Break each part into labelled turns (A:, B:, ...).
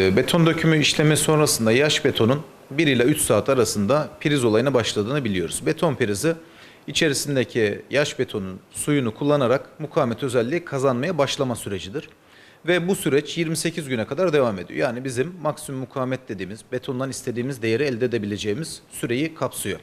A: E, Beton dökümü işlemi sonrasında yaş betonun 1 ile 3 saat arasında priz olayına başladığını biliyoruz. Beton prizi içerisindeki yaş betonun suyunu kullanarak mukavemet özelliği kazanmaya başlama sürecidir. Ve bu süreç 28 güne kadar devam ediyor. Yani bizim maksimum mukavemet dediğimiz betondan istediğimiz değeri elde edebileceğimiz süreyi kapsıyor.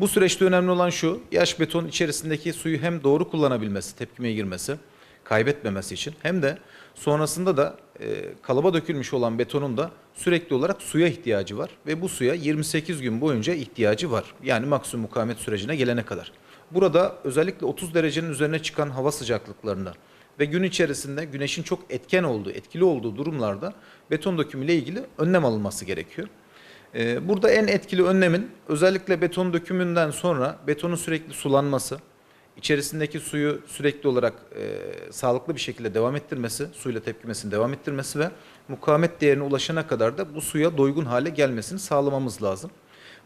A: Bu süreçte önemli olan şu, yaş beton içerisindeki suyu hem doğru kullanabilmesi, tepkimeye girmesi, kaybetmemesi için hem de sonrasında da e, kalıba dökülmüş olan betonun da sürekli olarak suya ihtiyacı var ve bu suya 28 gün boyunca ihtiyacı var. Yani maksimum mukavemet sürecine gelene kadar. Burada özellikle 30 derecenin üzerine çıkan hava sıcaklıklarında ve gün içerisinde güneşin çok etken olduğu, etkili olduğu durumlarda beton dökümüyle ilgili önlem alınması gerekiyor. Ee, Burada en etkili önlemin özellikle beton dökümünden sonra betonun sürekli sulanması, içerisindeki suyu sürekli olarak e, sağlıklı bir şekilde devam ettirmesi, suyla tepkimesini devam ettirmesi ve mukavemet değerine ulaşana kadar da bu suya doygun hale gelmesini sağlamamız lazım.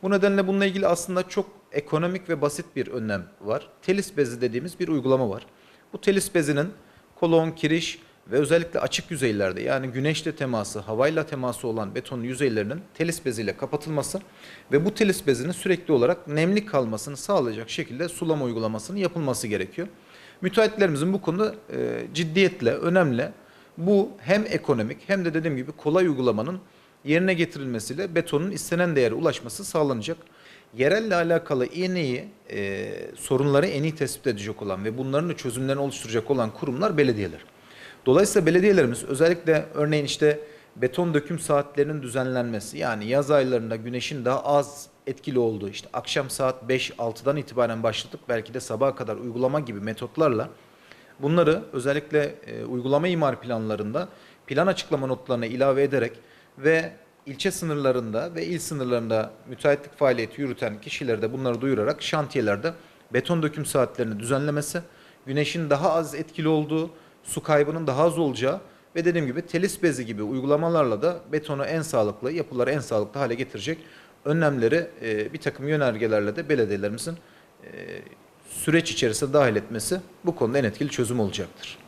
A: Bu nedenle bununla ilgili aslında çok ekonomik ve basit bir önlem var. Telis bezi dediğimiz bir uygulama var. Bu telis bezinin kolon, kiriş ve özellikle açık yüzeylerde yani güneşle teması, havayla teması olan beton yüzeylerinin telis beziyle kapatılması ve bu telis bezinin sürekli olarak nemli kalmasını sağlayacak şekilde sulama uygulamasının yapılması gerekiyor. Müteahhitlerimizin bu konuda e, ciddiyetle, önemli bu hem ekonomik hem de dediğim gibi kolay uygulamanın yerine getirilmesiyle betonun istenen değere ulaşması sağlanacak. Yerelle alakalı en iyi e, sorunları en iyi tespit edecek olan ve bunların çözümlerini oluşturacak olan kurumlar belediyeler. Dolayısıyla belediyelerimiz özellikle örneğin işte beton döküm saatlerinin düzenlenmesi yani yaz aylarında güneşin daha az etkili olduğu işte akşam saat 5-6'dan itibaren başlatıp belki de sabaha kadar uygulama gibi metotlarla bunları özellikle e, uygulama imar planlarında plan açıklama notlarına ilave ederek ve ilçe sınırlarında ve il sınırlarında müteahhitlik faaliyeti yürüten kişileri de bunları duyurarak şantiyelerde beton döküm saatlerini düzenlemesi, güneşin daha az etkili olduğu, su kaybının daha az olacağı ve dediğim gibi telis bezi gibi uygulamalarla da betonu en sağlıklı, yapıları en sağlıklı hale getirecek önlemleri e, bir takım yönergelerle de belediyelerimizin e, süreç içerisinde dahil etmesi bu konuda en etkili çözüm olacaktır.